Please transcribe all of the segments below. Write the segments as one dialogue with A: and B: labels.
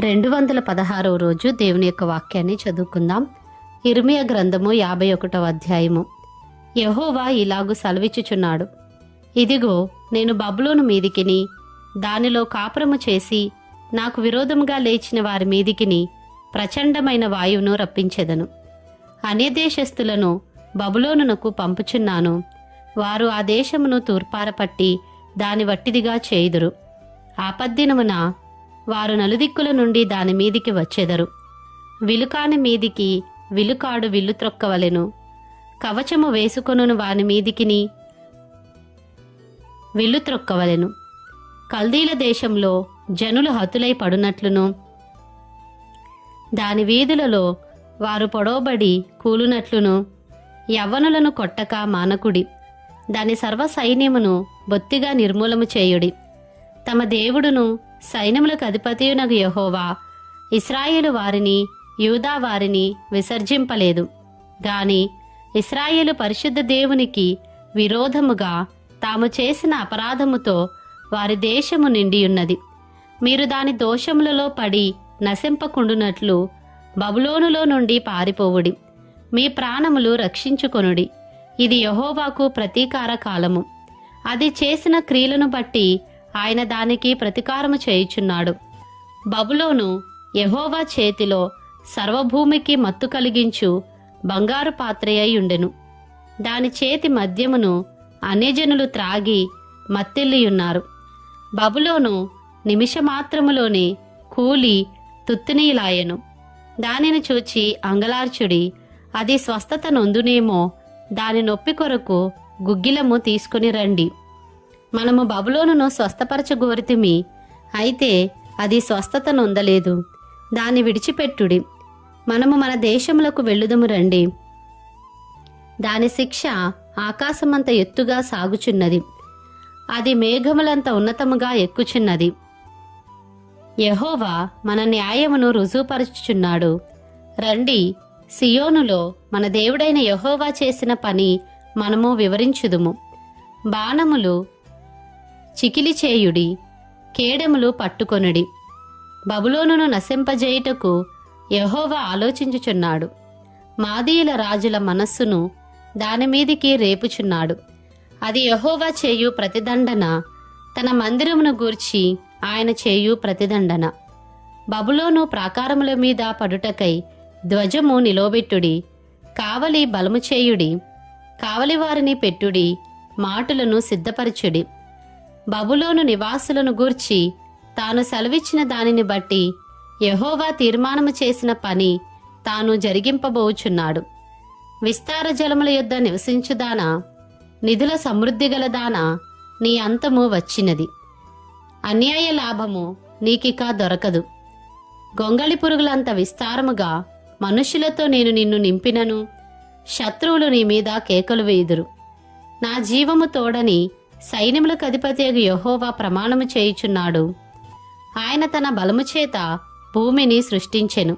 A: రెండు వందల పదహారవ రోజు దేవుని యొక్క వాక్యాన్ని చదువుకుందాం. ఇర్మియ గ్రంథము యాభై ఒకటవ అధ్యాయము. యహోవా ఇలాగు సెలవిచ్చుచున్నాడు. ఇదిగో నేను బబులోను మీదికిని దానిలో కాపురము చేసి నాకు విరోధముగా లేచిన వారి మీదికిని ప్రచండమైన వాయువును రప్పించెదను. అన్యదేశస్థులను బబులోనునకు పంపుచున్నాను. వారు ఆ దేశమును తూర్పారపట్టి దాని వట్టిదిగా చేయుదురు. ఆపద్దినమున వారు నలుదిక్కుల నుండి దాని మీదికి వచ్చెదరు. విలుకాని మీదికి విలుకాడు విల్లు త్రొక్కవలెను. కవచము వేసుకొనును వాని మీదికిని విల్లు త్రొక్కవలెను. కల్దీల దేశంలో జనులు హతులై పడునట్లును. దాని వీధులలో వారు పొడవబడి కూలునట్లును. యవ్వనులను కొట్టక మానకుడి. దాని సర్వ సైన్యమును బొత్తిగా నిర్మూలము చేయుడి. తమ దేవుడును సైన్యములకు అధిపతియునగు యహోవా. ఇస్రాయేలు వారిని యూదా వారిని విసర్జింపలేదు. గాని ఇస్రాయేలు పరిశుద్ధ దేవునికి విరోధముగా తాము చేసిన అపరాధముతో వారి దేశము నిండియున్నది. మీరు దాని దోషములలో పడి నశింపకుండునట్లు బబులోనులో నుండి పారిపోవుడి. మీ ప్రాణములు రక్షించుకొనుడి. ఇది యహోవాకు ప్రతీకార కాలము. అది చేసిన క్రియలను బట్టి ఆయన దానికి ప్రతీకారము చేయుచున్నాడు. బబులోను యహోవా చేతిలో సర్వభూమికి మత్తు కలిగించు బంగారు పాత్రయ్యి ఉండెను దాని చేతి మద్యమును అన్యజనులు త్రాగి మత్తెల్లియున్నారు. బబులోను నిమిషమాత్రములోని కూలి తుత్తునీలాయెను. దానిని చూచి అంగలార్చుడి అది స్వస్థత నొందునేమో దాని నొప్పి కొరకు గుగ్గిలము తీసుకుని రండి. మనము బబులోనును స్వస్థపరచగోరితిమి అయితే అది స్వస్థత నొందలేదు దాన్ని విడిచిపెట్టుడి. మనము మన దేశములకు వెళ్ళుదము రండి. దాని శిక్ష ఆకాశమంత ఎత్తుగా సాగుచున్నది. అది మేఘములంత ఉన్నతముగా ఎక్కుచున్నది. యహోవా మన న్యాయమును రుజువుపరుచుచున్నాడు. రండి సియోనులో మన దేవుడైన యహోవా చేసిన పని మనము వివరించుదుము. బాణములు చికిలి చేయుడి కేడములు పట్టుకొనుడి. బబులోనును నశింపజేయుటకు యహోవా ఆలోచించుచున్నాడు. మాదీయుల రాజుల మనస్సును దానిమీదికి రేపుచున్నాడు. అది యహోవా చేయు ప్రతిదండన తన మందిరమును గూర్చి ఆయన చేయు ప్రతిదండన. బబులోను ప్రాకారముల మీద పడుటకై ధ్వజము నిలోబెట్టుడి కావలి బలము చేయుడి కావలి వారిని పెట్టుడి మాటులను సిద్ధపరచుడి. బబులోను నివాసులను గూర్చి తాను సెలవిచ్చిన దానిని బట్టి యహోవా తీర్మానము చేసిన పని తాను జరిగింపబోచున్నాడు. విస్తార జలముల యొద్ద నివసించుదానా నిధుల సమృద్ధి గలదానా నీ అంతము వచ్చినది. అన్యాయ లాభము నీకిక దొరకదు. గొంగళి పురుగులంత విస్తారముగా మనుషులతో నేను నిన్ను నింపినను శత్రువులు నీ మీద కేకలు వేయుదురు. నా జీవము తోడని సైన్యములకు అధిపతి యహోవా ప్రమాణము చేయుచున్నాడు. ఆయన తన బలము చేత భూమిని సృష్టించెను.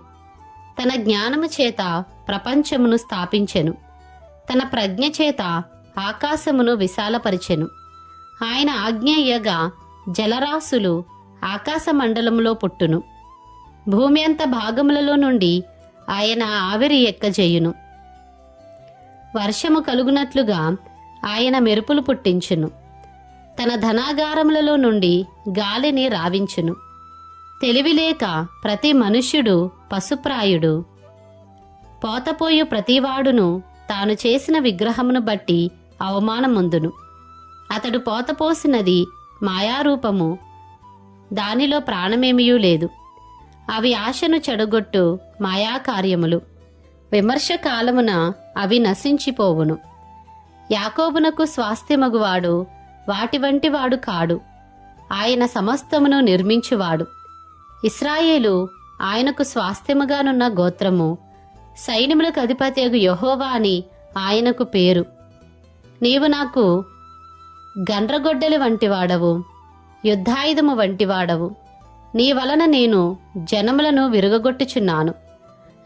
A: తన జ్ఞానము చేత ప్రపంచమును స్థాపించెను. తన ప్రజ్ఞ చేత ఆకాశమును విశాలపరిచెను. ఆయన ఆజ్ఞయ్యగా జలరాశులు ఆకాశ మండలములో పుట్టును. భూమి అంత భాగములలో నుండి ఆయన ఆవిరి ఎక్కజేయును. వర్షము కలుగునట్లుగా ఆయన మెరుపులు పుట్టించును. తన ధనాగారములలో నుండి గాలిని రావించును. తెలివిలేక ప్రతి మనుష్యుడు పశుప్రాయుడు. పోతపోయు ప్రతివాడును తాను చేసిన విగ్రహమును బట్టి అవమానముందును. అతడు పోతపోసినది మాయారూపము. దానిలో ప్రాణమేమియూ లేదు. అవి ఆశను చెడగొట్టు మాయాకార్యములు. విమర్శ కాలమున అవి నశించిపోవును. యాకోబునకు స్వాస్థ్యమగువాడు వాటి వంటి వాడు కాడు. ఆయన సమస్తమును నిర్మించువాడు. ఇస్రాయేలు ఆయనకు స్వాస్థ్యముగానున్న గోత్రము సైన్యములకు అధిపతి యహోవా అని ఆయనకు పేరు. నీవు నాకు గండ్రగొడ్డలి వంటివాడవు యుద్ధాయుధము వంటివాడవు. నీ వలన నేను జనములను విరుగగొట్టుచున్నాను.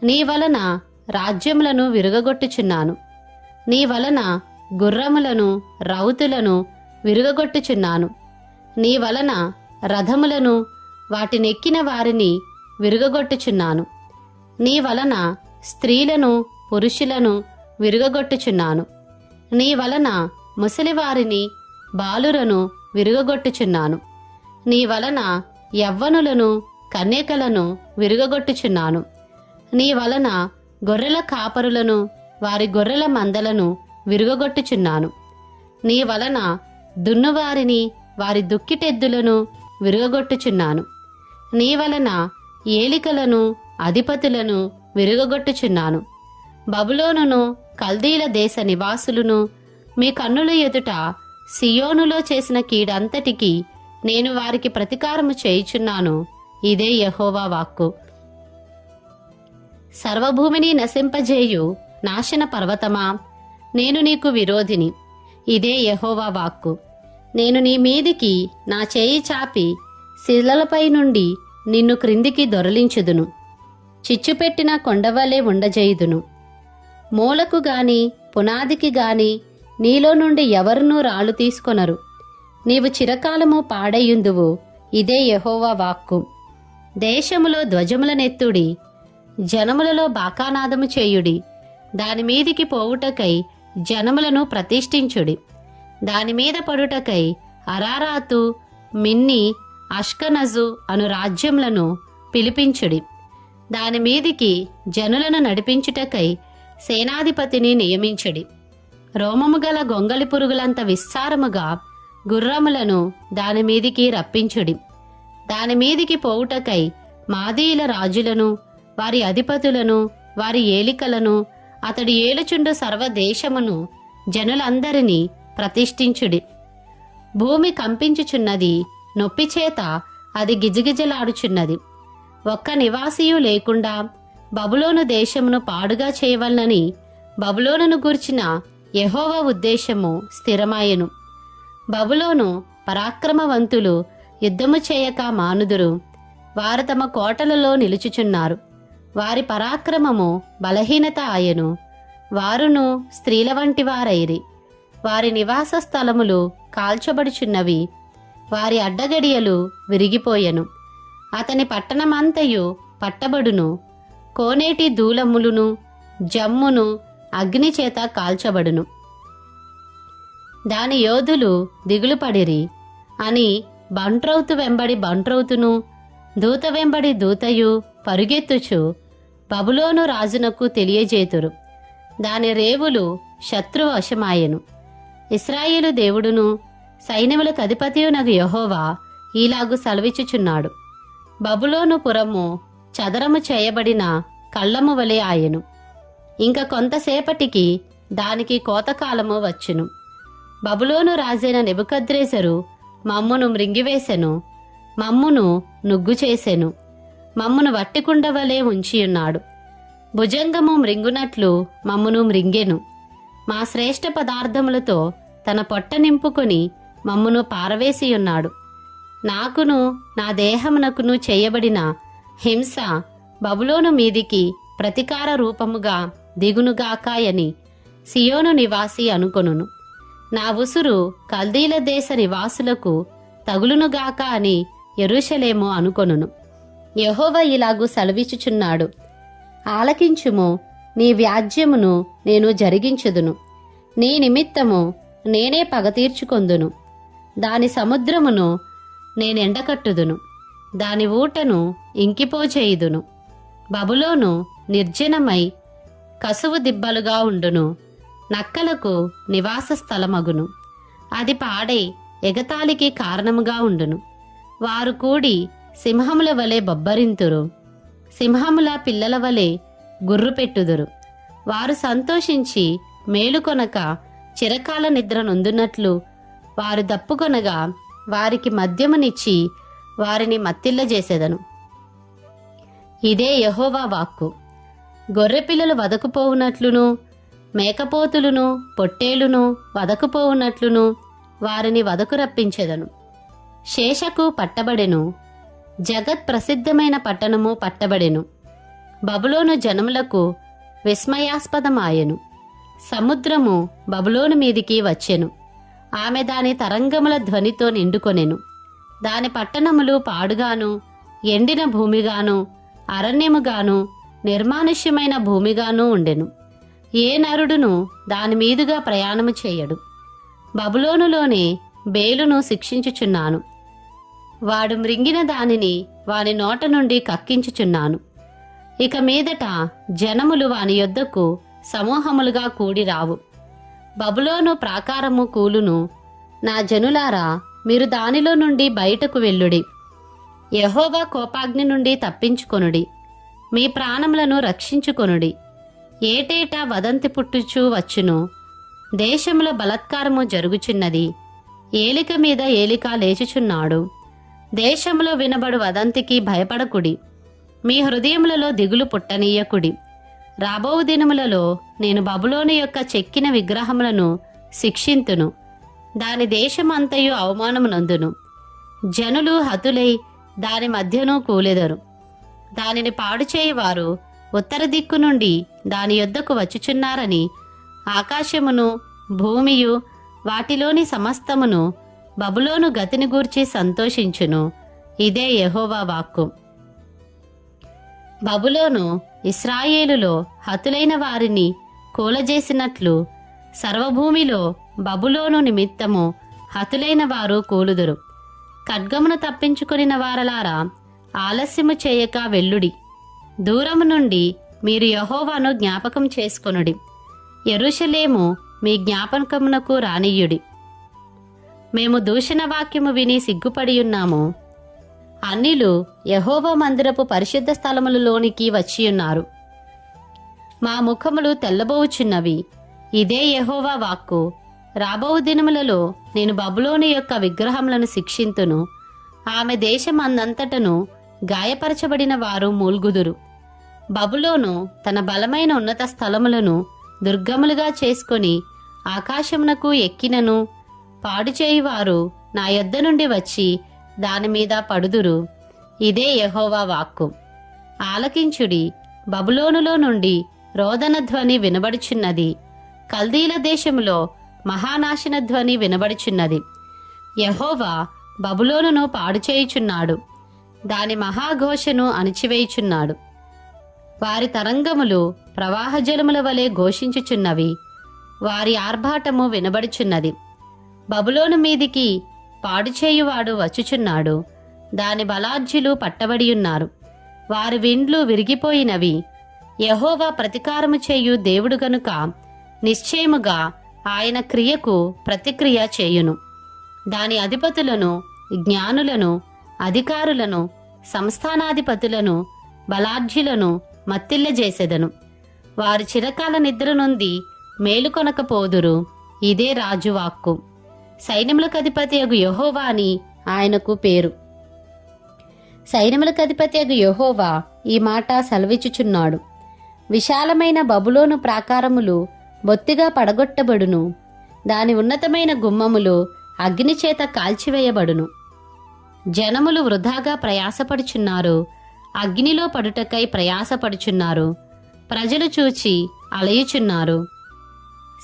A: నీ వలన రాజ్యములను విరుగగొట్టుచున్నాను. నీ వలన గుర్రములను రౌతులను విరుగగొట్టుచున్నాను. నీ వలన రథములను వాటినెక్కిన వారిని విరుగగొట్టుచున్నాను. నీ వలన స్త్రీలను పురుషులను విరుగగొట్టుచున్నాను. నీ వలన ముసలివారిని బాలురను విరుగగొట్టుచున్నాను. నీ వలన యవ్వనులను కన్యకలను విరుగగొట్టుచున్నాను. నీ వలన గొర్రెల కాపరులను వారి గొర్రెల మందలను విరుగగొట్టుచున్నాను. నీ వలన దున్నువారిని వారి దుక్కిటెద్దులను విరుగగొట్టుచున్నాను. నీ వలన ఏలికలను అధిపతులను విరుగగొట్టుచున్నాను. బబులోనును కల్దీల దేశ నివాసులను మీ కన్నుల ఎదుట సియోనులో చేసిన కీడంతటికి నేను వారికి ప్రతీకారము చేయుచున్నాను. ఇదే యహోవా వాక్కు. సర్వభూమిని నశింపజేయు నాశన పర్వతమా? నేను నీకు విరోధిని. ఇదే యహోవా వాక్కు. నేను నీ మీదికి నా చేయి చాపి శిలలపై నుండి నిన్ను క్రిందికి దొరలించుదును. చిచ్చుపెట్టిన కొండవలే ఉండజేయుదును. మూలకు గాని పునాదికి గాని నీలో నుండి ఎవరునూ రాళ్ళు తీసుకొనరు. నీవు చిరకాలము పాడయుందువు ఇదే యహోవా వాక్కు. దేశములో ధ్వజములనెత్తుడి జనములలో బాకానాదము చేయుడి దాని మీదికి పోవుటకై జనములను ప్రతిష్ఠించుడి. దాని మీద పడుటకై అరారాతు మిన్ని అష్కనజు అను రాజ్యములను పిలిపించుడి. దాని మీదికి జనులను నడిపించుటకై సేనాధిపతిని నియమించుడి. రోమము గల గొంగలి పురుగులంత విస్తారముగా గుర్రములను దాని మీదికి రప్పించుడి. దాని మీదికి పోవుటకై మాదీయుల రాజులను వారి అధిపతులను వారి ఏలికలను అతడు ఏలుచుండు సర్వదేశమును జనులందరినీ ప్రతిష్ఠించుడి. భూమి కంపించుచున్నది నొప్పి చేత అది గిజగిజలాడుచున్నది. ఒక్క నివాసియు లేకుండా బబులోను దేశమును పాడుగా చేయవలనని బబులోనును గూర్చిన యహోవ ఉద్దేశము స్థిరమాయెను. బబులోను పరాక్రమవంతులు యుద్ధము చేయక మానుదురు. వారు తమ కోటలలో నిలుచుచున్నారు. వారి పరాక్రమము బలహీనత ఆయను. వారును స్త్రీల వంటి వారైరి. వారి నివాస స్థలములు కాల్చబడుచున్నవి. వారి అడ్డగడియలు విరిగిపోయెను. అతని పట్టణమంతయు పట్టబడును. కోనేటి దూలములును జమ్మును అగ్ని చేత కాల్చబడును. దాని యోధులు దిగులుపడిరి. అని బంట్రౌతు వెంబడి బంట్రౌతును దూత వెంబడి దూతయు పరుగెత్తుచు బబులోను రాజునకు తెలియజేతురు. దాని రేవులు శత్రువశమాయెను. ఇస్రాయేలు దేవుడును సైన్యములకు అధిపతియునగు యహోవా ఈలాగు సెలవిచ్చుచున్నాడు. బబులోను పురము చదరము చేయబడిన కళ్ళము వలె ఆయెను. ఇంక కొంతసేపటికి దానికి కోతకాలము వచ్చును. బబులోను రాజైన నెబుకద్రేసరు మమ్మును మృంగివేశెను మమ్మును నుగ్గు చేసెను మమ్మును వట్టికుండవలే ఉంచియున్నాడు భుజంగము మృంగునట్లు మమ్మును మృంగెను. మా శ్రేష్ఠ పదార్థములతో తన పొట్ట నింపుకొని మమ్మును పారవేసియున్నాడు నాకును నా దేహమునకును చేయబడిన హింస బబులోను మీదికి ప్రతికార రూపముగా దిగునుగాకాయని సియోను నివాసి అనుకొనును. నా ఉసురు కల్దీల దేశ నివాసులకు తగులునుగాక అని ఎరుషలేమో అనుకొనును. యహోవ ఇలాగు సెలవిచ్చుచున్నాడు. ఆలకించుము నీ వ్యాజ్యమును నేను జరిగించుదును. నీ నిమిత్తము నేనే పగ తీర్చుకొందును. దాని సముద్రమును నేనెండకట్టుదును దాని ఊటను ఇంకిపోచేయుదును బబులోను నిర్జనమై కసువు దిబ్బలుగా ఉండును. నక్కలకు నివాస స్థలమగును. అది పాడై ఎగతాళికి కారణముగా ఉండును. వారు కూడి సింహముల వలె బొబ్బరింతురు. సింహముల పిల్లల వలె గుర్రు పెట్టుదురు. వారు సంతోషించి మేలుకొనక చిరకాల నిద్ర నొందునట్లు వారు దప్పుకొనగా వారికి మద్యమునిచ్చి వారిని మత్తిల్లజేసేదను ఇదే యహోవా వాక్కు. గొర్రెపిల్లలు వదకుపోవునట్లును మేకపోతులును పొట్టేలును వదకుపోవునట్లును వారిని వదకు రప్పించెదను. శేషకు పట్టబడెను జగత్ ప్రసిద్ధమైన పట్టణము పట్టబడెను. బబులోను జనములకు విస్మయాస్పదమాయెను. సముద్రము బబులోను మీదికి వచ్చెను. ఆమె దాని తరంగముల ధ్వనితో నిండుకొనెను. దాని పట్టణములు పాడుగాను ఎండిన భూమిగాను అరణ్యముగాను నిర్మానుష్యమైన భూమిగాను ఉండెను. ఏ నరుడును దాని మీదుగా ప్రయాణము చేయడు. బబులోనులోనే బేలును శిక్షించుచున్నాను. వాడు మృంగిన దానిని వాని నోట నుండి కక్కించుచున్నాను. ఇక మీదట జనములు వాని యొద్దకు సమూహములుగా కూడి రావు. బబులోను ప్రాకారము కూలును నా జనులారా మీరు దానిలో నుండి బయటకు వెళ్ళుడి. యహోవా కోపాగ్ని నుండి తప్పించుకొనుడి. మీ ప్రాణములను రక్షించుకొనుడి. ఏటేటా వదంతి పుట్టుచూ వచ్చును? దేశంలో బలత్కారము జరుగుచున్నది. ఏలిక మీద ఏలిక లేచుచున్నాడు. దేశంలో వినబడు వదంతికి భయపడకుడి. మీ హృదయములలో దిగులు పుట్టనీయకుడి. రాబో దినములలో నేను బబులోని యొక్క చెక్కిన విగ్రహములను శిక్షింతును. దాని దేశమంతయు అవమానమునందును. జనులు హతులై దాని మధ్యను కూలెదరు. దానిని పాడుచేయవారు ఉత్తర దిక్కు నుండి దాని యొద్దకు వచ్చుచున్నారని ఆకాశమును భూమియు వాటిలోని సమస్తమును బబులోను గతిని గూర్చి సంతోషించును. ఇదే యహోవా వాక్కు. బబులోను ఇస్రాయేలులో హతులైన వారిని కూలజేసినట్లు సర్వభూమిలో బబులోను నిమిత్తము హతులైన వారు కూలుదురు. ఖడ్గమును తప్పించుకుని వారలారా ఆలస్యము చేయక వెల్లుడి దూరము నుండి మీరు యహోవాను జ్ఞాపకం చేసుకొనుడి. ఎరుషలేము మీ జ్ఞాపకమునకు రానియుడి మేము దూషణ వాక్యము విని సిగ్గుపడి ఉన్నాము. అన్నిలు యహోవా మందిరపు పరిశుద్ధ స్థలములలోనికి వచ్చియున్నారు మా ముఖములు తెల్లబోవుచున్నవి. ఇదే యహోవా వాక్కు. రాబో దినములలో నేను బబులోని యొక్క విగ్రహములను శిక్షింతును. ఆమె దేశం అందంతటను గాయపరచబడిన వారు మూల్గుదురు. బబులోను తన బలమైన ఉన్నత స్థలములను దుర్గములుగా చేసుకొని ఆకాశమునకు ఎక్కినను. పాడు చేయువారు నా యొద్ద నుండి వచ్చి దాని మీద పడుదురు. ఇదే యహోవా వాక్కు. ఆలకించుడి బబులోనులో నుండి రోదన ధ్వని వినబడుచున్నది. కల్దీల దేశములో మహానాశన ధ్వని వినబడుచున్నది. యహోవా బబులోనును పాడు చేయుచున్నాడు. దాని మహాఘోషను అణిచివేయుచున్నాడు. వారి తరంగములు ప్రవాహజలముల వలె ఘోషించుచున్నవి. వారి ఆర్భాటము వినబడుచున్నది. బబులోను మీదికి పాడుచేయువాడు వచ్చుచున్నాడు. దాని బలాజ్యులు పట్టబడి ఉన్నారు. వారి విండ్లు విరిగిపోయినవి. యహోవా ప్రతికారము చేయు దేవుడు గనుక నిశ్చయముగా ఆయన క్రియకు ప్రతిక్రియ చేయును. దాని అధిపతులను జ్ఞానులను అధికారులను సంస్థానాధిపతులను బలాఢ్యులను మత్తిల్లజేసెదను. వారు చిరకాల నిద్ర నుండి మేలుకొనకపోదురు. ఇదే రాజువాక్కు సైన్యములకు అధిపతి అగు యహోవా అని ఆయనకు పేరు. సైన్యములకు అధిపతి అగు యహోవా ఈ మాట సెలవిచ్చుచున్నాడు. విశాలమైన బబులోను ప్రాకారములు బొత్తిగా పడగొట్టబడును. దాని ఉన్నతమైన గుమ్మములు అగ్నిచేత కాల్చివేయబడును. జనములు వృధాగా ప్రయాసపడుచున్నారు. అగ్నిలో పడుటకై ప్రయాసపడుచున్నారు. ప్రజలు చూచి అలయుచున్నారు.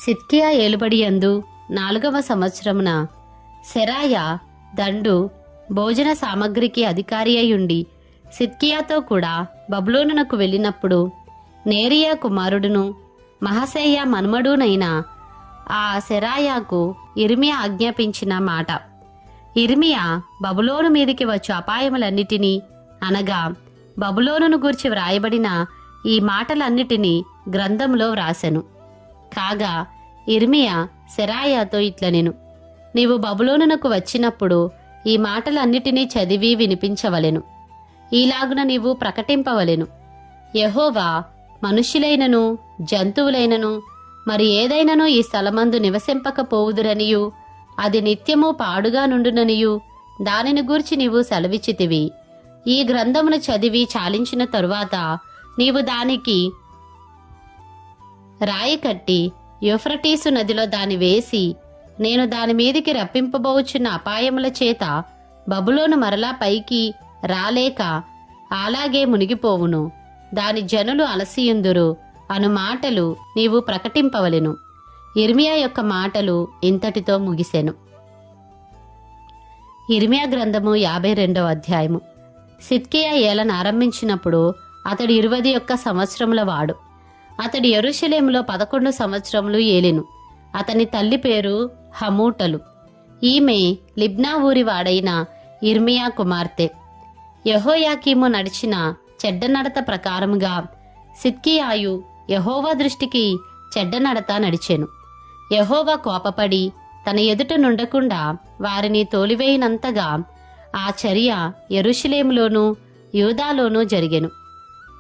A: సిత్కియా ఏలుబడియందు నాలుగవ సంవత్సరమున సెరాయ దండు భోజన సామగ్రికి అధికారి అయ్యుండి సిత్కియాతో కూడా బబులోనునకు వెళ్ళినప్పుడు నేరియా కుమారుడును మహసేయ మన్మడునైన ఆ సెరాయాకు ఇర్మియా ఆజ్ఞాపించిన మాట. ఇర్మియా బబులోను మీదికి వచ్చు అపాయములన్నిటినీ అనగా బబులోనును గూర్చి వ్రాయబడిన ఈ మాటలన్నిటినీ గ్రంథంలో వ్రాసెను. కాగా ఇర్మియా సెరాయాతో ఇట్లనెను. నీవు బబులోనునకు వచ్చినప్పుడు ఈ మాటలన్నిటినీ చదివి వినిపించవలెను. ఈలాగున నీవు ప్రకటింపవలెను. యహోవా మనుష్యులైనను జంతువులైనను మరి ఏదైనను ఈ స్థలమందు నివసింపకపోవుదురనియు అది నిత్యము పాడుగా నుండుననియు దానిని గూర్చి నీవు సెలవిచ్చితివి. ఈ గ్రంథమును చదివి చాలించిన తరువాత నీవు దానికి రాయి కట్టి యూఫ్రటీసు నదిలో దాని వేసి నేను దాని మీదికి రప్పింపబోచున్న అపాయముల చేత బబులోను మరలా పైకి రాలేక అలాగే మునిగిపోవును. దాని జనులు అలసియుందురు. అను మాటలు నీవు ప్రకటింపవలెను. ఇర్మియా యొక్క మాటలు ఇంతటితో ముగిసెను. ఇర్మియా గ్రంథము యాభై రెండవ అధ్యాయము. సిత్కియా ఏలను ఆరంభించినప్పుడు అతడు ఇరవై ఒక్క సంవత్సరముల వాడు. అతడు ఎరుషలేములో పదకొండు సంవత్సరములు ఏలెను. అతని తల్లి పేరు హమూటలు. ఈమె లిబ్నా ఊరి వాడైన ఇర్మియా కుమార్తె. యహోయాకీము నడిచిన చెడ్డ నడత ప్రకారముగా సిద్కియాయు యహోవా దృష్టికి చెడ్డ నడత నడిచెను. యహోవా కోపపడి తన ఎదుట నుండకుండా వారిని తోలివేయినంతగా ఆ చర్య ఎరుషులేములోనూ యూదాలోనూ జరిగెను.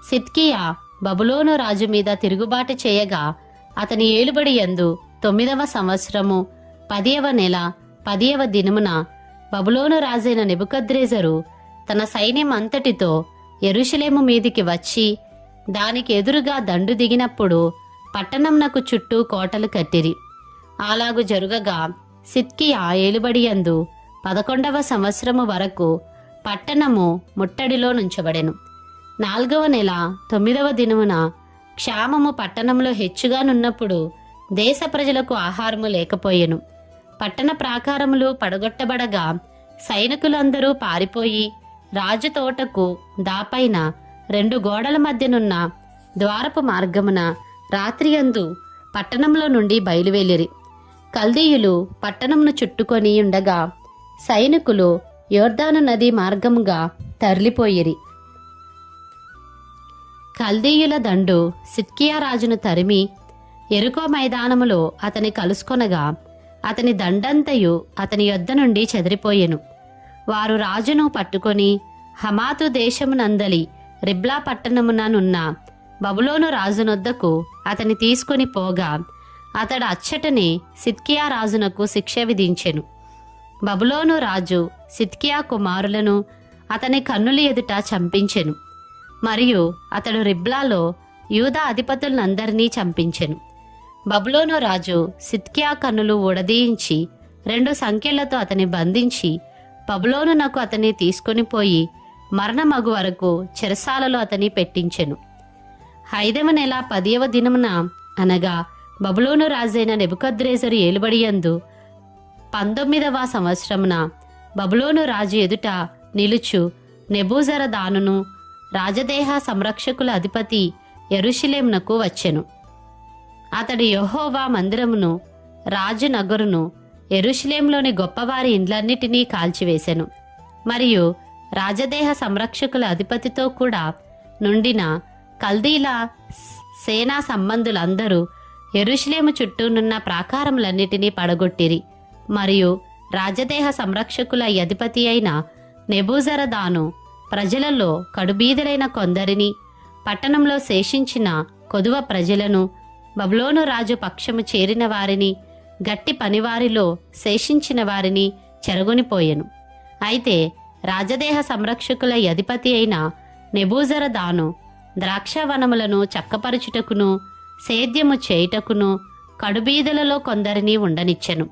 A: సిద్కియా బబులోను రాజు మీద తిరుగుబాటు చేయగా అతని ఏలుబడి యందు తొమ్మిదవ సంవత్సరము పదియవ నెల పదియవ దినమున బబులోను రాజైన నిబుకద్రేజరు తన సైన్యం అంతటితో ఎరుషలేము మీదికి వచ్చి దానికి ఎదురుగా దండు దిగినప్పుడు పట్టణంనకు చుట్టూ కోటలు కట్టిరి. అలాగు జరుగగా సిద్కియా ఏలుబడియందు పదకొండవ సంవత్సరము వరకు పట్టణము ముట్టడిలో నుంచబడెను. నాల్గవ నెల తొమ్మిదవ దినమున క్షామము పట్టణంలో హెచ్చుగానున్నప్పుడు దేశ ప్రజలకు ఆహారము లేకపోయెను. పట్టణ ప్రాకారములు పడగొట్టబడగా సైనికులందరూ పారిపోయి రాజు తోటకు దాపైన రెండు గోడల మధ్యనున్న ద్వారపు మార్గమున రాత్రియందు పట్టణంలో నుండి బయలువెళ్ళిరి కల్దీయులు పట్టణంను చుట్టుకొని ఉండగా సైనికులు యోర్దాను నది మార్గముగా తరలిపోయిరి. కల్దీయుల దండు సిట్కియా రాజును తరిమి ఎరుకో మైదానములో అతని కలుసుకొనగా అతని దండంతయు అతని యొద్ద నుండి చెదిరిపోయెను. వారు రాజును పట్టుకొని హమాతు దేశమునందలి రిబ్లా పట్టణముననున్న బబులోను రాజునొద్దకు అతని తీసుకొని పోగా అతడు అచ్చటనే సిత్కియా రాజునకు శిక్ష విధించెను. బబులోను రాజు సిత్కియా కుమారులను అతని కన్నుల ఎదుట చంపించెను. మరియు అతడు రిబ్లాలో యూదా అధిపతులందరినీ చంపించెను. బబులోను రాజు సిత్కియా కన్నులు ఊడదీయించి రెండు సంఖ్యలతో అతని బంధించి బబులోనునకు అతని తీసుకుని పోయి మరణమగు వరకు చెరసాలలో అతని పెట్టించెను. ఐదవ నెల పదియవ దినమున అనగా బబులోను రాజైన నెబుకద్రేజరు ఏలుబడియందు పంతొమ్మిదవ సంవత్సరమున బబులోను రాజు ఎదుట నిలుచు నెబూజర దానును రాజదేహ సంరక్షకుల అధిపతి ఎరుషిలేమునకు వచ్చెను. అతడు యెహోవా మందిరమును రాజు నగరును ఎరుషులేంలోని గొప్పవారి ఇండ్లన్నిటినీ కాల్చివేశెను మరియు రాజదేహ సంరక్షకుల అధిపతితో కూడా నుండిన కల్దీల సేనా సంబంధులందరూ ఎరుషులేము చుట్టూనున్న ప్రాకారములన్నిటినీ పడగొట్టిరి. మరియు రాజదేహ సంరక్షకుల అధిపతి అయిన నెబూజరదాను ప్రజలలో కడుబీదలైన కొందరిని పట్టణంలో శేషించిన కొదువ ప్రజలను బబులోను రాజు పక్షము చేరిన వారిని గట్టి పనివారిలో శేషించిన వారిని చెరగొనిపోయెను. అయితే రాజదేహ సంరక్షకుల అధిపతి అయిన నెబూజరదాను ద్రాక్షవనములను చక్కపరుచుటకును సేద్యము చేయుటకును కడుబీదలలో కొందరిని ఉండనిచ్చెను.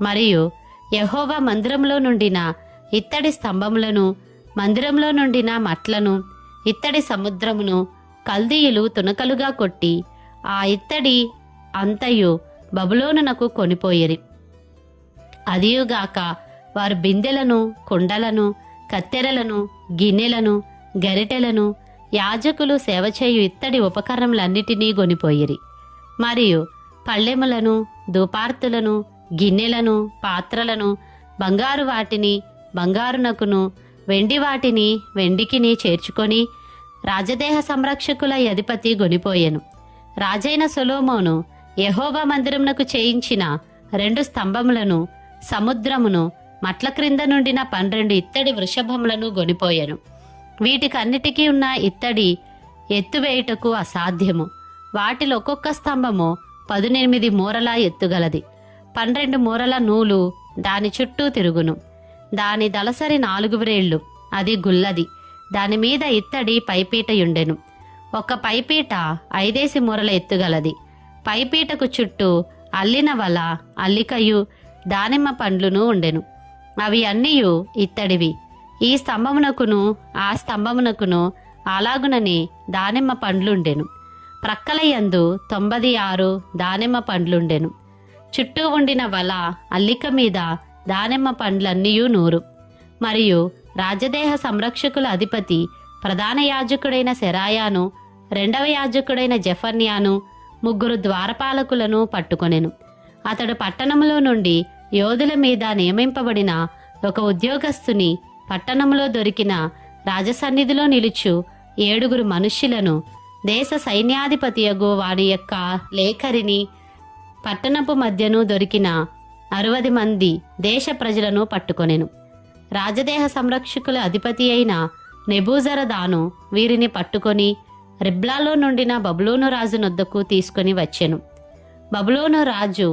A: మరియు యహోవా మందిరంలో నుండిన ఇత్తడి స్తంభములను మందిరంలో నుండిన మట్లను ఇత్తడి సముద్రమును కల్దీయులు తునకలుగా కొట్టి ఆ ఇత్తడి అంతయు బబులోనునకు కొనిపోయిరి. అదియుగాక వారు బిందెలను కుండలను కత్తెరలను గిన్నెలను గరిటెలను యాజకులు సేవ చేయు ఇత్తడి ఉపకరణములన్నిటినీ కొనిపోయిరి. మరియు పళ్ళెములను ధూపార్తులను గిన్నెలను పాత్రలను బంగారు వాటిని బంగారునకును వెండి వాటిని వెండికిని చేర్చుకొని రాజదేహ సంరక్షకుల అధిపతి గొనిపోయెను. రాజైన సొలోమోను యహోవా మందిరమునకు చేయించిన రెండు స్తంభములను సముద్రమును మట్ల క్రింద నుండిన పన్నెండు ఇత్తడి వృషభములను గొనిపోయెను. వీటికన్నిటికీ ఉన్న ఇత్తడి ఎత్తువేయుటకు అసాధ్యము. వాటిలో ఒక్కొక్క స్తంభము పదునెనిమిది మూరల ఎత్తుగలది. పన్నెండు మూరల నూలు దాని చుట్టూ తిరుగును. దాని దలసరి నాలుగు వ్రేళ్ళు అది గుల్లది. దాని మీద ఇత్తడి పైపీటయుండెను. ఒక పైపీట ఐదేసి మూరల ఎత్తుగలది. పైపీటకు చుట్టూ అల్లిన వల అల్లికయు దానిమ్మ పండ్లును ఉండెను. అవి అన్నీయు ఇత్తడివి. ఈ స్తంభమునకును ఆ స్తంభమునకును అలాగునని దానిమ్మ పండ్లుండెను. ప్రక్కలయందు తొంభది ఆరు దానిమ్మ పండ్లుండెను. చుట్టూ ఉండిన వల అల్లిక మీద దానిమ్మ పండ్లన్నీయు నూరు. మరియు రాజదేహ సంరక్షకుల అధిపతి ప్రధాన యాజకుడైన సెరాయాను రెండవ యాజకుడైన జఫర్నియాను ముగ్గురు ద్వారపాలకులను పట్టుకొనెను. అతడు పట్టణంలో నుండి యోధుల మీద నియమింపబడిన ఒక ఉద్యోగస్తుని పట్టణంలో దొరికిన రాజసన్నిధిలో నిలుచు ఏడుగురు మనుష్యులను దేశ సైన్యాధిపతియగు వారి యొక్క లేఖరిని పట్టణపు మధ్యను దొరికిన అరవది మంది దేశ ప్రజలను పట్టుకొనెను. రాజదేహ సంరక్షకుల అధిపతి అయిన నెబూజరదాను వీరిని పట్టుకొని రిబ్లాలో నుండిన బబులోను రాజు నొద్దకు తీసుకొని వచ్చెను. బబులోను రాజు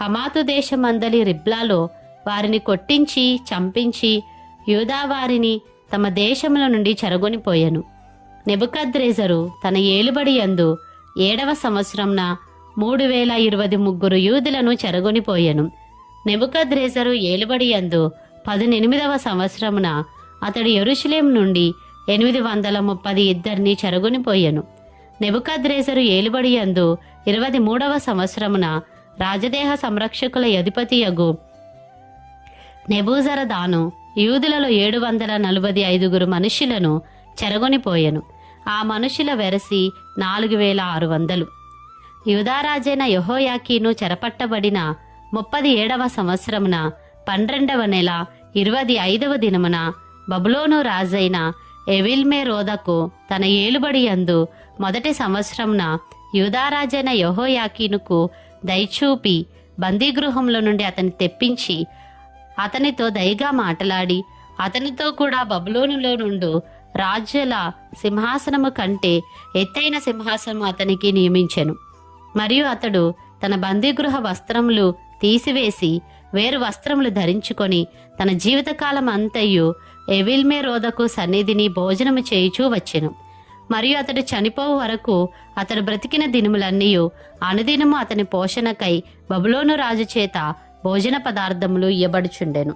A: హమాతు దేశమందలి రిబ్లాలో వారిని కొట్టించి చంపించి యూదా వారిని తమ దేశముల నుండి చెరగొనిపోయెను నెబుకద్రేజరు తన ఏలుబడి యందు ఏడవ సంవత్సరంన మూడు వేల ఇరవై ముగ్గురు యూదులను చెరగొనిపోయెను నెబుకద్రేజరు ఏలుబడి యందు పదునెనిమిదవ సంవత్సరమున అతడు ఎరుషులేం నుండి ఎనిమిది వందల ముప్పది ఇద్దరిని చెరగొనిపోయెను నెబుకద్రేజరు ఏలుబడి యందు ఇరవై మూడవ సంవత్సరమున రాజదేహ సంరక్షకుల అధిపతియగు నెబూజరదాను యూదులలో ఏడు వందల నలభై ఐదుగురు మనుషులను చెరగొనిపోయెను ఆ మనుషుల వెరసి నాలుగు వేల ఆరు వందలు. యూదారాజైన యహోయాకీను చెరపట్టబడిన ముప్పది ఏడవ సంవత్సరమున పన్నెండవ నెల ఇరవై ఐదవ దినమున బబులోను రాజైన ఎవిల్మే రోదకు తన ఏలుబడి యందు మొదటి సంవత్సరమున యూదారాజైన యహోయాకీనుకు దయచూపి బందీగృహంలో నుండి అతని తెప్పించి అతనితో దయగా మాటలాడి అతనితో కూడా బబులోనులో నుండు రాజ్యుల సింహాసనము కంటే ఎత్తైన సింహాసనము అతనికి నియమించెను. మరియు అతడు తన బందీగృహ వస్త్రములు తీసివేసి వేరు వస్త్రములు ధరించుకొని తన జీవితకాలం అంతయు ఎవిల్మే రోదకు సన్నిధిని భోజనము చేయుచూ వచ్చెను. మరియు అతడు చనిపోవు వరకు అతడు బ్రతికిన దినములన్నీ అనుదినము అతని పోషణకై బబులోను రాజు చేత భోజన పదార్థములు ఇయ్యబడుచుండెను.